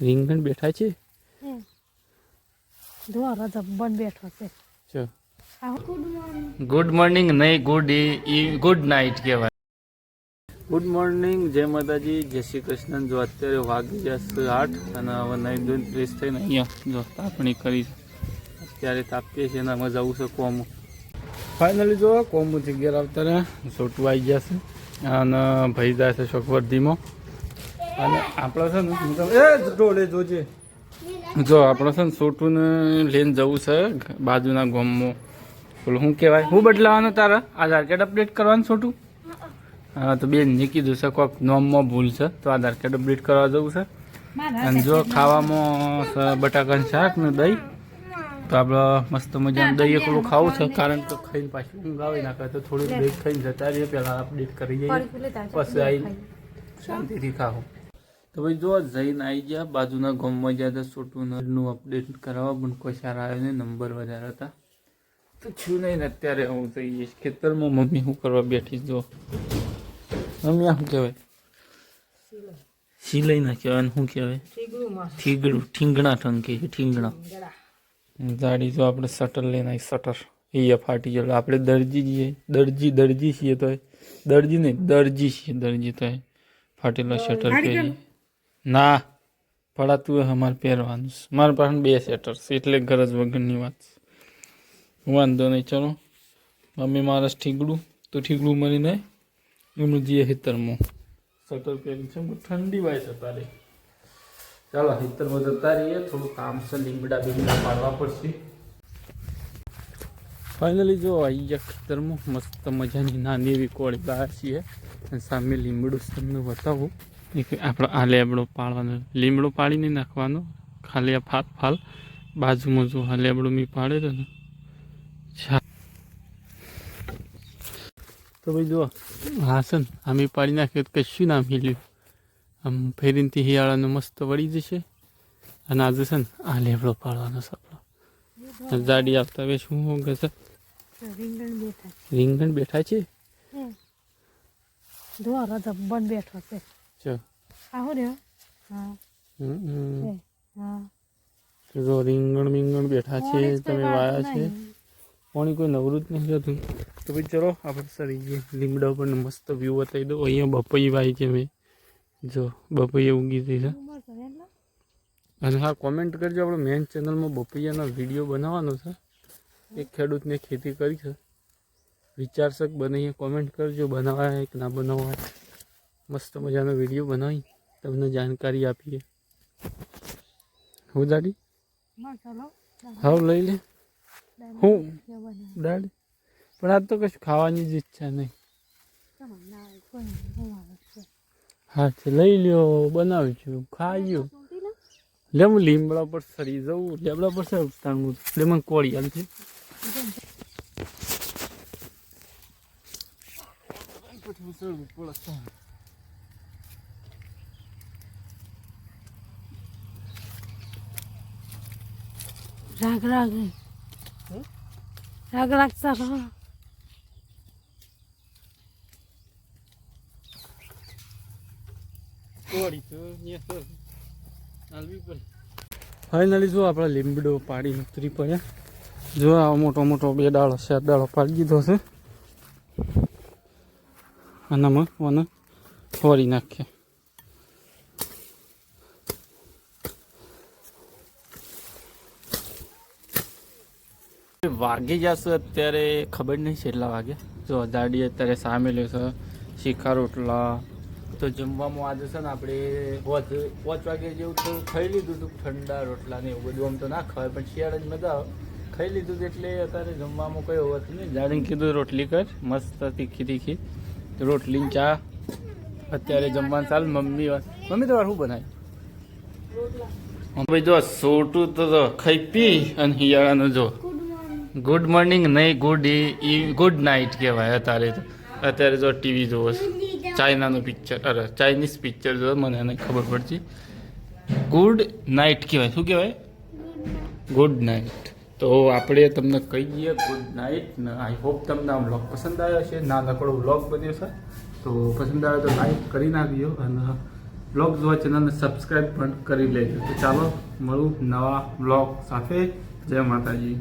રીંગણ બેઠા છે? હમ. બેઠો છે. ગુડ મોર્નિંગ નહીં ગુડ ગુડ નાઇટ કહેવાય. ગુડ મોર્નિંગ જય માતાજી જય શ્રી કૃષ્ણ. જો અત્યારે વાગી જશે આઠ અને હવે નહીં ધોઈને ફ્રેશ થઈને અહીંયા જો તાપણી કરી અત્યારે તાપીએ છીએ અને અમે જવું છે કોમ. ફાઇનલી જો કોમથી ઘેર આવતા રહ્યા. છોટું આવી ગયા છે. અને ભાઈ જાય છે શોકવર્ધીમાં. અને આપણે છે ને હું તમને- એ ડોલે જોજે. જો આપણે છે ને સોટુને લઈને જવું છે બાજુના ગામમાં. બોલો શું કહેવાય? હું બદલાવાનું તારા? આધાર કાર્ડ અપડેટ કરવાનું સોટું? હા તો બેન ને કીધું છે કોઈક નોમમાં ભૂલ છે તો આધાર કાર્ડ અપડેટ કરવા જવું છે. અને જો ખાવામાં બટાકાનું શાક ને દહીં તો આપણે મસ્ત મજાનું દહીં એકલું ખાવું છે કારણ કે ખાઈને પાછું ઊંઘ આવી નાખે તો થોડું દહીં ખાઈને જતા રહીએ પહેલાં અપડેટ કરી જઈએ પછી આવી શાંતિથી ખાવું. તો ભાઈ જો જઈને આવી ગયા બાજુના ગામમાં ગયા હતા છોટું અપડેટ કરાવવા પણ કોઈ સારા આવ્યો નહીં નંબર વધારે હતા. તો છું નહીં ને અત્યારે હું થઈ જઈશ ખેતરમાં મમ્મી શું કરવા બેઠી જો મમ્મી આ શું કહેવાય? સિલાઈ ના કહેવાય અને શું કહેવાય? ઠીંગડું ઠીંગણા ઠંકે છે ઠીંગણા. જાડી જો આપણે શટર લઈને આવી શટર. એ ફાટી ગયેલો. આપણે દરજી જઈએ દરજી દરજી છીએ તો દરજી નહીં દરજી છીએ દરજી તો ફાટેલો શટર પહેરી. ના પડાતું હોય અમારે પહેરવાનું છે. મારા પાસે બે સેટર છે, એટલે ગરજ વગરની વાત છે. વાંધો નહીં, ચલો. મમ્મી મારા ઠીકડું તો ઠીકડું મરીને એમનું જે હિતરમાં સેટર પહેરી છે ઠંડી વાય છે તારે. ચાલો હિતરમાં જતા રહીએ. થોડું કામ છે, લીમડા બીમડા પાડવા પડશે. ફાઇનલી જો આવી ગયા ખેતરમાં મસ્ત મજાની નાની એવી કોળી બહાર છીએ. અને સામે લીમડું તમને બતાવું. આપણો આ લેબડો પાડવાનો લીમડો પાડી નહીં નાખવાનો. ખાલી આ ફાલ ફાલ બાજુમાં જો આ લેબડો મી પાડે તો ને. તો ભાઈ જુઓ ને આમે પાડી નાખ્યો તો કશું ના મિલ્યું આમ ફેરીનથી હિયાળાનું મસ્ત વળી જશે. અને આજે છે ને આ લેબડો પાડવાનો છે આપણો. જાડી આવતા હવે શું છે? રીંગણ બેઠા રીંગણ બેઠા છે? છે જો બેઠો છે. ચો આ હું રહ્યો? હા. હમ, હા. જો રીંગણ બીંગણ બેઠા છે જ તમે વાયા છે. પાણી કોઈ નવરું જ નહીં જતું તો ભાઈ ચલો આપણે સરી લીમડા ઉપર મસ્ત વ્યૂ બતાવી દો અહીંયા વાય છે મેં. જો બપૈયા ઉગી થઈ છે? અને હા કોમેન્ટ કરજો આપણે મેન ચેનલમાં બપૈયાનો વીડિયો બનાવવાનો છે. એક ખેડૂતને ખેતી કરી છે. વિચારશક બને કોમેન્ટ કરજો બનાવાય કે ના બનાવાય. મસ્ત મજાનો વીડિયો બનાવી તમને જાણકારી આપીએ હું દાડી માં ચાલો હાવ લઈ લે હું જો બનાવે. દાડી પણ આજ તો કશું ખાવાની જ ઈચ્છા નહીં ચાલો, ના હોય, કોઈ નહીં, હું આવે છે. હા છે લઈ લ્યો બનાવજો ખાજો સોંટી લે. લે હું લીમડા પર સરી જવું લીમડા પર સર ઉતારવું એટલે મને કોળી આલતી રાગ રાગ રાગ રાખતા રહો ફાઇનલી જો આપણે લીમડો પાડી ઉતરી પડ્યા. જો આ મોટો મોટો બે ડાળો સાત ડાળો પાડી દીધો છે. આનામાં મને ફોરી નાખીએ. વાગી જશે અત્યારે ખબર નહીં છે એટલા વાગે. જો દાડી અત્યારે સામે છે શીખા રોટલા. તો જમવામાં આજે છે ને આપણે પાંચ પાંચ વાગે જેવું થોડું ખાઈ લીધું હતું ઠંડા રોટલા ને એવું બધું આમ તો ના ખવાય પણ શિયાળા જ મજા ખાઈ લીધું એટલે અત્યારે જમવામાં કઈ હોતું નહીં. જાણીને કીધું રોટલી કર મસ્ત તીખી તીખી. રોટલી ચા. અત્યારે જમવાનું ચાલ મમ્મી મમ્મી તમારે શું બનાવ્યું? ભાઈ જો સોટું તો ખાઈ પી અને હિયાળાનું જો. ગુડ મોર્નિંગ નહીં ગુડ ગુડ નાઇટ કહેવાય અત્યારે તો. અત્યારે જો ટીવી જોવો ચાઇનાનું પિક્ચર અરે ચાઇનીઝ પિક્ચર જો મને એને ખબર પડતી. ગુડ નાઇટ કહેવાય. શું કહેવાય? ગુડ નાઇટ તો આપણે તમને કહી દઈએ ગુડ નાઇટ ને આઈ હોપ તમને આ બ્લોગ પસંદ આવ્યો છે ના, નકળો બ્લોગ બન્યો છે. તો પસંદ આવ્યો તો લાઈક કરી નાખજો અને બ્લોગ જોવા ચેનલને સબસ્ક્રાઈબ પણ કરી લેજો. તો ચાલો, મળું નવા બ્લોગ સાથે. જય માતાજી.